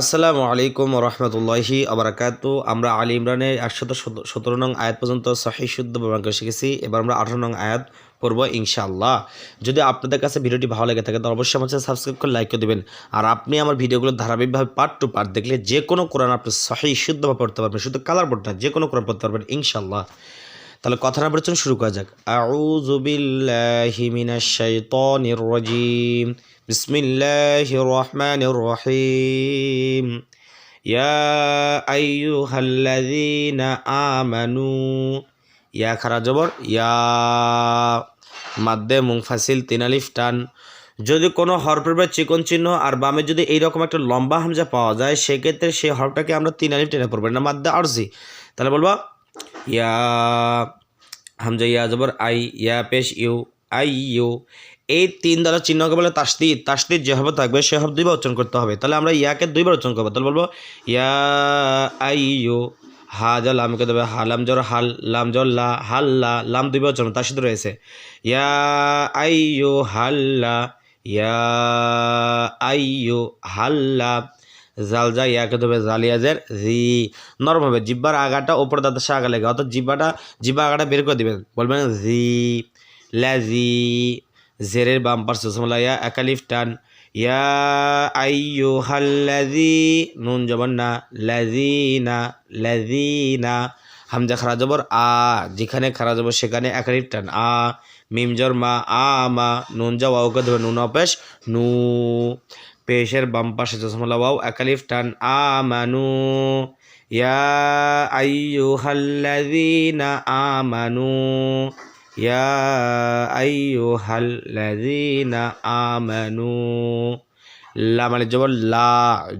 আসসালামু আলাইকুম রহমতুল্লাহি আবরাকাত আমরা আলী ইমরানের একশত সতেরো নং আয়াত পর্যন্ত সহি শুদ্ধ ব্যবহার শিখেছি। এবার আমরা আঠারো নং আয়াত পড়ব ইনশাআল্লাহ। যদি আপনাদের কাছে ভিডিওটি ভালো লেগে থাকে তো অবশ্যই আমার সাবস্ক্রাইব করে লাইক করে দেবেন। আর আপনি আমার ভিডিওগুলো ধারাবাহিকভাবে পার্ট টু পার্ট দেখলে যে কোনো কোরআন আপনি সহি শুদ্ধভাবে পড়তে পারবেন, শুধু কালার পড়তে যে কোনো কোরআন পড়তে পারবেন ইনশাআল্লাহ। তাহলে কথা না বলছেন শুরু করা যাক। আউযু বিল্লাহি রাজিম বিসমিল্লাহির রহমানির রহিম ইয়া আইয়ুহাল্লাযীনা আমানু ইয়া খারা জবর ইয়া মাদ্দে মুংফাসিল তিন আলিফ টান যদি কোনো হরফের বা চিকন চিহ্ন আর বামে যদি এইরকম একটা লম্বা হামজা পাওয়া যায়, সেক্ষেত্রে সেই হরফটাকে আমরা তিন আলিফ টেনে পড়ব। না মাদ্দা আরজি। তাহলে বলব, ইয়া হামজা ইয়া জবর, আই, ইয়া পেশ, ইউ, আই, ইউ এই তিন দ্বারা চিহ্নকে বলে তাসদিদ। তাসদিদ যেভাবে থাকবে সেভাবে দুইবার উচ্চারণ করতে হবে। তাহলে আমরা ইয়াকে দুইবার উচ্চারণ করব। তাহলে বলব, ইয়া আই হা যা লামকে দেবে, হা লাম জর, হাল লাম জর, লা হাল্লা লাম দুইবার উচ্চারণ, তাসদিদ রয়েছে। ইয়া আই হাল্লা ইয়া আই ইউ হাল্লা জাল যা ইয়াকে দেবে জালিয়াজের জি। নরম হবে, জিব্বার আগাটা ওপর দাঁতের সে আগা লেগে, অর্থাৎ জিব্বাটা, জিব্বা আগাটা বের করে দিবেন বলবেন জি ল্যাজি জেরের বাম পার্শ্ব সমলাইয়া একালিফ টান, ইয়া আইয়ু হাল্লাজি নুন জবর না লাজিনা লাজিনা হামজা খারা জবর, আ যেখানে খারা জবর সেখানে একালিফ টান, আ মিম জর, মা আ মা নুন যা ওয়াউকে ধরে নুন অপেশ, নু পেশের বাম পাশে চশমলা ওয়াও একালিফ টান, আ মানু ইয়া আইয়ুহাল্লাযীনা আমানু ইয়া আইয়ুহাল্লাযীনা আমানু লা মানে জবর, লা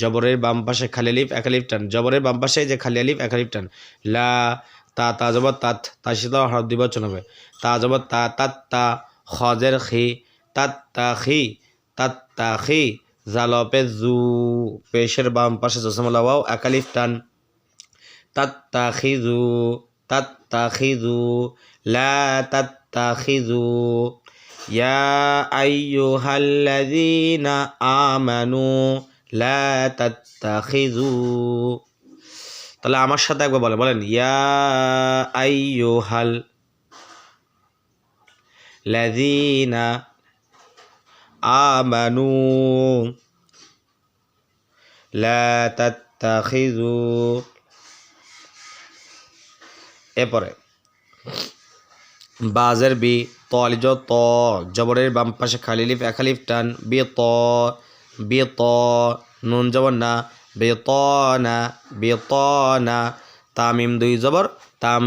জবরের বাম পাশে খালি আলিফ একালিফ টান। জবরের বাম পাশে যে খালি আলিফ একালিফ টান। লা, তা তা, জবর, তাত তার সাথে হরফ দিবচন হবে। তা, জবর, তা, তাত, তা, খজের খি, তাত, তা, খি, তাত, তা, খি জালপে জু, পেশের বাম পাশে জসমলা ওয়াও একালিফ টান। তাত্তাখিজু তাত্তাখিজু লা তাত্তাখিজু ইয়া আইয়ুহাল্লাযীনা আমানু লা তাত্তাখিজু তাহলে আমার সাথে একবার বলেন বলেন, ইয়া আইয়ুহাল লাযীনা আমানু লা তাত্তাখিজু এরপরে বাজের বি তলিজ ত, জবরের বাম পাশে খালিলিফ একালিফ টান, বি, ত বি, ত, নুন জবর না, বে, ত, না, বে, ত, না, তামিম দুই জবর, তাম,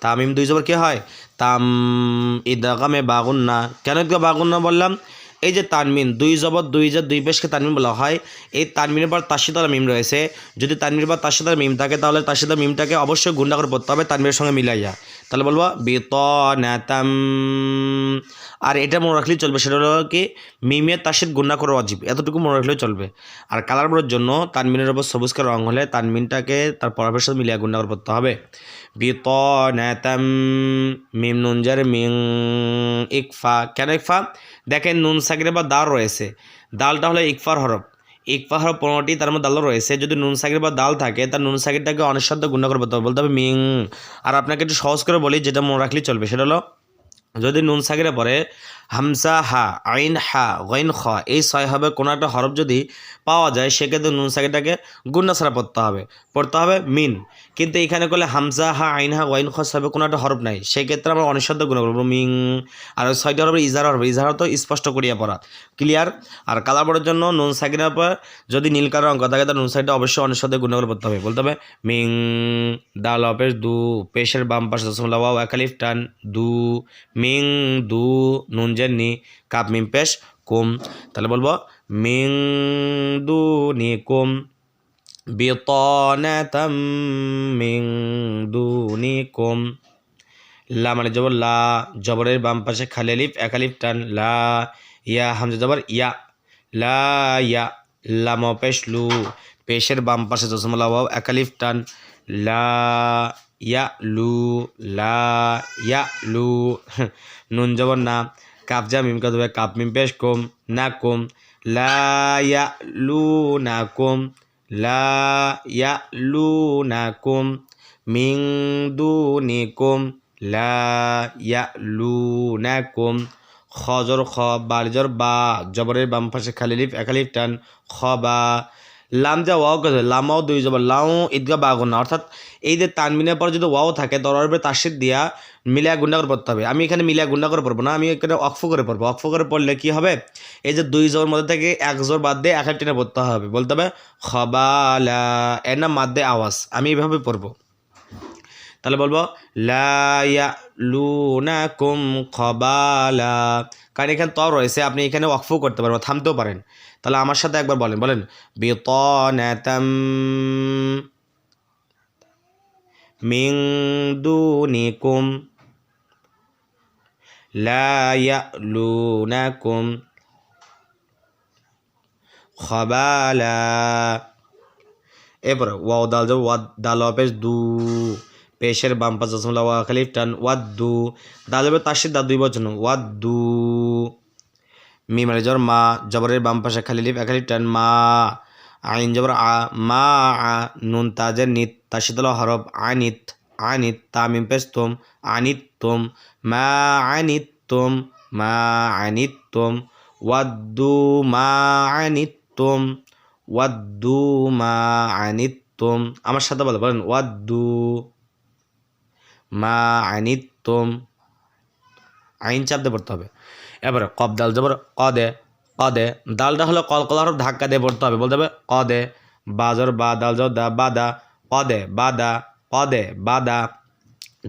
তামিম দুই জবর কি হয়? তাম ইদ্রাকামে বাগুন না। কেন বাগুন না বললাম? এই যে তানমিন দুই জবর দুই যে দুই পেশকে তানমিন বলা হয়। এই তানমিনের পর তাসিদার মিম রয়েছে। যদি তানমিনের পর তাসিদার মিম থাকে, তাহলে তাসিদার মিমটাকে অবশ্যই গুন্ডা করে পড়তে হবে তানমিনের সঙ্গে মিলাইয়া। তাহলে বলব বেত নাতাম আর এটা মনে রাখলেই চলবে, সেটা হলো কি মিমের তাসিদ গুন্ডা করে অজীব। এতটুকু মনে রাখলেও চলবে। আর কালার বোর্ডের জন্য তানমিনের ওপর সবুজকে রং হলে তানমিনটাকে তার পরাফের সাথে মিলিয়ে গুন্ডা করে পড়তে হবে। বিত নাতাম মিম নুনজার মিং ইকফা। কেন ইকফা? দেখেন নুন সাকিরে বা দাল রয়েছে। দালটা হলো ইকফার হরফ। ইকফা হরফ পনেরোটি, তার মধ্যে দাল রয়েছে। যদি নুন সাকির বা দাল থাকে, তার নুন সাকিরটাকে অনেক গুণ্য করব করে বলতে হবে। মিং। আর আপনাকে একটু সহজ করে বলি, যেটা মনে রাখলেই চলবে। সেটা হলো, যদি নুন সাকিরে পরে হামসা হা, আইন হা, গইন খ, এই ছয় হবে কোনো একটা হরফ যদি পাওয়া যায়, সেক্ষেত্রে নুন সাকিরটাকে গুন্না ছাড়া পড়তে হবে। পড়তে হবে মিন। কিন্তু এখানে করলে হামসা হা, আইন হা ওয়াইন খ হবে কোনো একটা হরফ নাই। সেক্ষেত্রে আমরা অনিঃশব্দ গুণ করব, মিং। আর ওই ছয়টি হরফ ইজার হরফ, ইজার তো স্পষ্ট করিয়া পড়া ক্লিয়ার আর কালার পড়ার জন্য নুন সাকিরের পর যদি নীল কালার অঙ্ক থাকে, তাহলে নুন সাইডটা অবশ্যই অনিঃশব্দে গুণ করে পড়তে হবে। বলতে হবে, মিং দাল অপেশ দু, পেশের বাম পাশে দশমলা একালিফ টান, দু, মিং, দু, নুন জেননি, কাপ মিম পেশ, কুম। তাহলে বলব, মিং দু নি কুম। বিতনাতাম মিং দুনিকুম লা মানে জবর, লা। জবরের বাম পাশে খালি আলিফ, এক আলিফ টান, লা। ইয়া, হামজা জবর, ইয়া। লা, ইয়া। লাম পেশ, লু। পেশের বাম পাশে জসমলা ওয়াও, এক আলিফ টান, লা, ইয়া, লু। লা, ইয়া, লু। নুন জবর, না। কাপ যা মিম কাপ মিম পেশ কম, না কম, লা ইয়ালুনাকুম লা ইয়ালুনাকুম মিং দুনিকুম লা ইয়ালুনাকুম খজর খ বালিজর বা জবরের বাম পাশে খালি লিফ একালিফ টান, খ বা লাম যা ওয়াও গেছে লামাও দুই জবর লাউ ঈদগা বা গুণা অর্থাৎ এই যে তানমিনের পর যদি ওয়াও থাকে উপরে তাসিদ দিয়া মিলিয়া গুন্ডা করে পড়তে হবে। আমি এখানে মিলিয়া গুন্ডা করে পড়ব না, আমি এখানে অক্ফ করে পড়ব। অক্ফ করে পড়লে কি হবে? এই যে দুই জোর মধ্যে থেকে এক জোর বাদ দিয়ে এক টেনে পড়তে হবে। বলতে হবে, খবালা, এর নাম মাদ্দে আওয়াজ। আমি এইভাবে পড়ব। তাহলে বলব লায়া লুনাকুম খবালা। কারণ এখানে ত রয়েছে, আপনি এখানে ওয়াকফও করতে পারবেন থামতেও পারেন। তাহলে আমার সাথে একবার বলেন বলেন, বিতনাতাম মিং দুনিকুম লা ইয়ালুনাকুম খবালা। এরপরে ওয়াও, দাল ওয়াদ, দাল পেশ দু। পেশের বাম পাশ জসমলা ওয়া খালিফ টান ওয়াদ্দু দাল যাবে তাসির দা দুই বচন ওয়াদ্দু মিমারে জবর মা, জবরের বাম পাশে খালি লিফ একালিফ টান, মা। আইন জবর আ, মা, আ, নুন তাজের নিত। তাসিদল হরফ, আনিত আনিত, তামিম পেশ তুম আনিত তুম মা আনিত তুম মা আনিত তুম ওয়াদ্দু মা আনিত তুম ওয়াদ্দু মা, আনিত্তুম। আমার সাথে বলে, বলেন ওয়াদ্দু মা আনিত্তুম আইন চাপ দিয়ে পড়তে হবে। এবারে কব দাল জবর কদে কদে দালটা হলো কলকলার ধাক্কা দিয়ে পড়তে হবে। বলতে হবে কদে, বাজর, বা দাল জব দা বাদা কদে বাদা কদে বাদা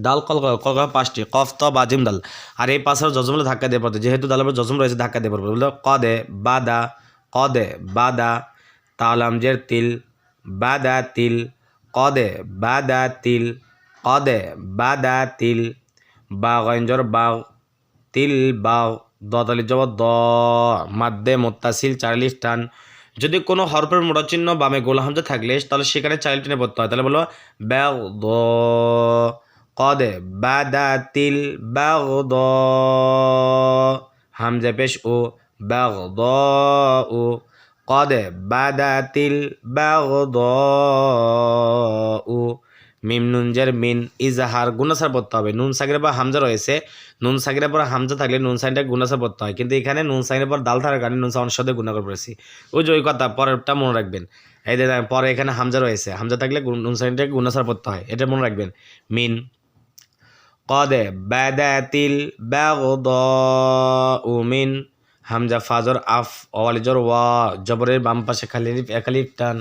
ডাল কল কলকা পাঁচটি, কফ, ত বাজিম ডাল। আর এই পাশের জজমলে ধাক্কা দিয়ে পড়তে যেহেতু ডালের জজম রয়েছে, ধাক্কা দিয়ে পড়বে। বলতে কদে বাদা কদে বাদা তালামজের তিল বাদা তিল, কদে বাদা তিল কদে বাদা তিল বা গঞ্জর বাগ তিল বাগ দতালি জব দ মাদ্দে মোত্তাসিল চার্লিশ টান যদি কোনো হরফের মোড়চিহ্ন বামে গোল হামজা থাকলে তাহলে সেখানে চাইল টেনে পড়তে হয় তাহলে বলো ব্যাগ দ কদে বাদা তিল ব্যাগ দ হামজা পেশ ও ব্যাগ দ ও قد بدت البغضاء মিম নুনজের মিন ইজাহার গুনাসার পড়তে হবে। নুন সাগরের পর হামজা রয়েছে। নুন সাগরের পর হামজা থাকলে নুন সাইনটা গুনাসার পড়তে হয়। কিন্তু এখানে নুন সাইনের পর দাল থাকার কারণে নুন সাইন সাথে গুণাকর পড়েছি। ওই যে ওই কথা, পরেরটা মনে রাখবেন। এই দেখ পরে এখানে হামজা রয়েছে। হামজা থাকলে নুন সাইনটাকে গুনাসার পড়তে হয়। এটা মনে রাখবেন। মিন। কদে ব্যাদাতিল ব্যাগদ উমিন হামজা ফাজর আফ ওয়ালিজর ওয়া। জবরের বাম পাশে খালি একালিফ টান।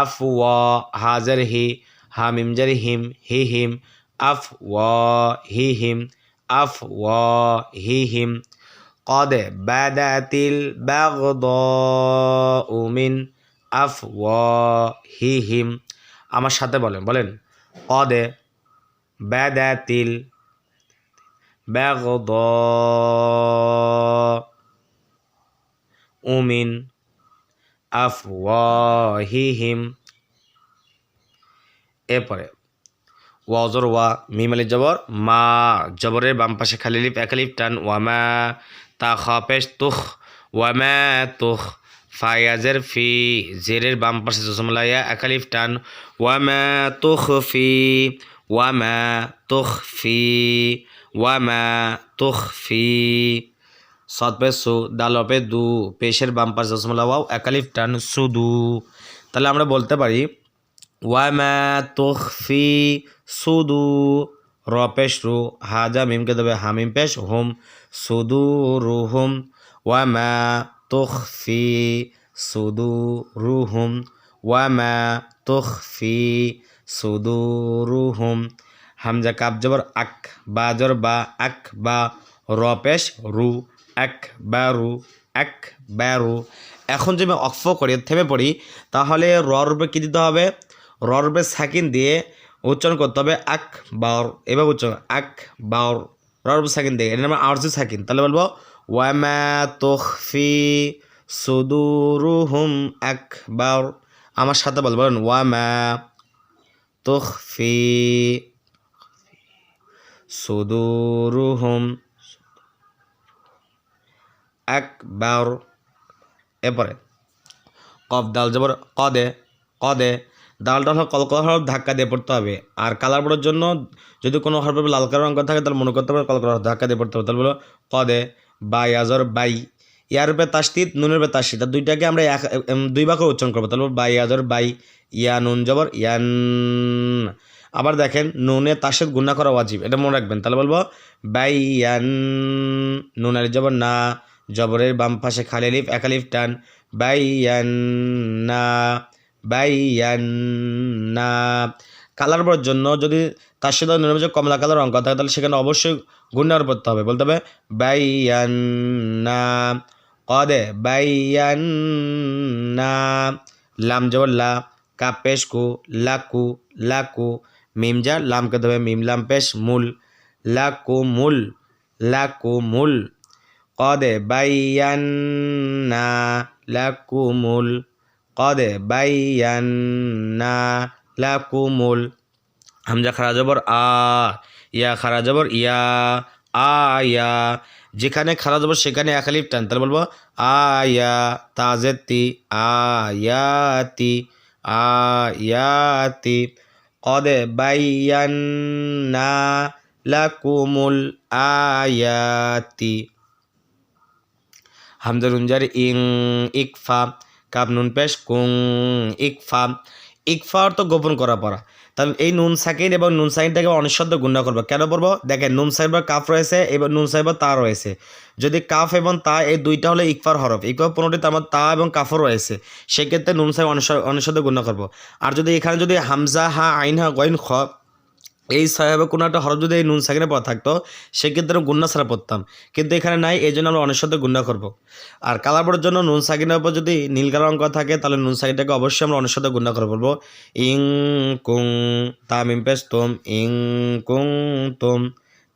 আফ ওয়া। হাজার হি। হা মিমজার হিম হি হিম আফ ওয়া হি হিম আফ ওয়া হি হিম قد بدت البغضاء من أفواههم আমার সাথে বলেন বলেন قد بدت البغضاء من أفواههم এরপরে, ওয়া ওয়াজর ওয়া মিমালি জবর, মা জবরের বাম পাশে খালি লিপ একালিপ টান, ওয়া ওয়ামা তা খাপেশ তুখ ওয়ামা তুখ, ফায়াজের ফি, জেরের বাম পাশে জসমলাইয়া একালিফ টান, ওয়া ওয়ামা তুখ ফি ওয়ামা তুখ ফি ওয়ামা তুখ ফি। সৎ পে সু, ডাল পে দু, পেশের বাম পাশে জসমলা ওয়াও একালিফ টান সুদু তাহলে আমরা বলতে পারি ওয়ামা তুখফি সুদু র রু হাজা মিমকে দেবে হামিম পেশ, হুম সুদু রুহুম ওয়ামা তুখফি সুদু রুহুম ওয়ামা তুখফি সুদু রুহুম হামজা কাপ জবর আক বা জর বা, আক বা র পেশ রু, এক বা রু, এক বা রু। এখন যদি আমি অক্ফ করি, থেমে পড়ি, তাহলে র রূপে কী দিতে হবে? র রূপে সাকিন দিয়ে উচ্চারণ করতে হবে আক বাউর এভাবে উচ্চারণ আক বাউর র রূপে সাকিন দিয়ে এটা নাম আরজি সাকিন। তাহলে বলব, ওয়ামা তুখফি সুদুরুহুম এক বাউর আমার সাথে বলব, বলেন, ওয়ামা তুখফি সুদুরুহুম আকবার। এরপরে, কফ দাল জবর, কদে কদে দালটা হলো কলকল হরফ ধাক্কা দিয়ে পড়তে হবে। আর কালার বোর্ডের জন্য যদি কোনো হরফে লাল কালার অঙ্ক থাকে, তাহলে মনে করতে হবে কলকল হরফ ধাক্কা দিয়ে পড়তে হবে। তাহলে বলো, কদে, বাই, আজর, বাই ইয়ার উপরে তাস্তিত নুনের উপরে তাস্তিত দুইটাকে আমরা এক দুই করে উচ্চারণ করব। তাহলে বাই, আজর, বাই, ইয়া, নুন, জবর ইয়ান আবার দেখেন, নুনে তাসের গুণা করা ওয়াজিব, এটা মনে রাখবেন। তাহলে বলব, বাই ইয়ান নুন আলি জবর, না, জবরের বাম পাশে খালি আলিফ, এক আলিফ, টান। বাই ইয়ান না। বাই ইয়ান কালার বড়ার জন্য যদি তার সাথে মধ্যে কমলা কালার অঙ্ক থাকে, তাহলে সেখানে অবশ্যই গুণার পড়তে হবে। বলতে হবে বাই ইয়ান না কদে বাই ইয়ান না লাম জবর লা, কাপ পেশ কু লাকু লাকু মিম যা লামকে দেবে মিম, লাম পেশ, মূল। লাকু মূল। লাকু মূল। কদে, বাইয়ান্না। লাকুমুল কদে বাইয়ান্না লাকুমুল হামজা খারা জবর আ ইয়া খারা জবর ইয়া আয়া যেখানে খারা জবর সেখানে একালিফ টান। তাহলে বলব আয়া তাজেতি আয়াতি আয়াতি কদে বাইয়ান্না লাকুমুল আয়াতি হামজা রুনজার ইং ইকফা কাপ নুন পেশ, কুং, ইকফা। ইকফা অর্থ গোপন করা পড়া। তাহলে এই নুন সাকিন এবং নুন সাকিনটাকে অনিঃশব্দ গুণা করব। কেন পড়ব দেখেন, নুন সাহেব কাফ রয়েছে এবং নুন সাহেব তা রয়েছে। যদি কাফ এবং তা, এই দুইটা হলো ইকফার হরফ। ইকফার পনেরোটি আমার তা এবং কাফও রয়েছে। সেক্ষেত্রে নুন সাহেব অনিঃশব্দ গুণা করব। আর যদি এখানে যদি হামজা, হা, আইন, হা গইন খ এই সাহেবে কোনো একটা হরফ যদি এই নুন সাকিনে পড়া থাকতো, সেক্ষেত্রে গুন্না ছাড়া পড়তাম। কিন্তু এখানে নাই, এই জন্য আমরা অনেক সাথে গুন্না করব। আর কালার বোর্ডের জন্য নুন সাকিনের উপর যদি নীল কালার অঙ্ক থাকে, তাহলে নুন সাকিনটাকে অবশ্যই আমরা অনেক সাথে গুন্না করে বলব। ইং কুং তা মিমপেস তোম, ইং কুং তোম,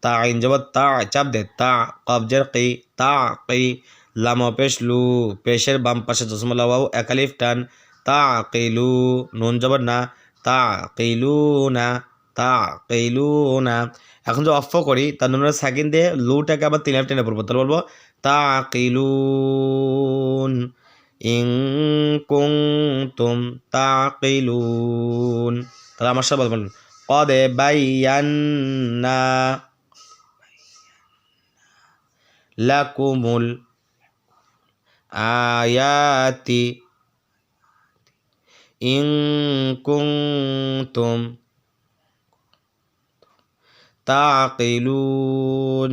তা আইন জব তা, চাপ দে, তা কবজের কি, তা, কি, লাম পেশ লু, পেশের বাম পাশে চশমা ওয়াও একালিফ টান, তা কিলু নুন জবর না, তা কিলু না। তা কেইলু না এখন যে অফ করি, তার নুনের সাকিন দিয়ে লুটাকে আবার তিন টেনে পড়ব। তাহলে বলব তা কেইলুন ইং কুং তুম তা কেইলুন তাহলে আমার সাথে বলবেন, কদে লাকুমুল আয়াতি ইং কুংতুম তাকিলুন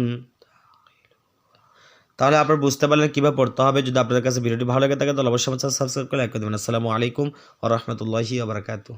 তাহলে আপনারা বুঝতে পারলেন কীভাবে পড়তে হবে। যদি আপনাদের কাছে ভিডিওটি ভালো লাগে থাকে, তাহলে অবশ্যই সাবস্ক্রাইব করে লাইক করে দেবেন। আসসালামু আলাইকুম ও রহমতুল্লাহি আবরাকাতু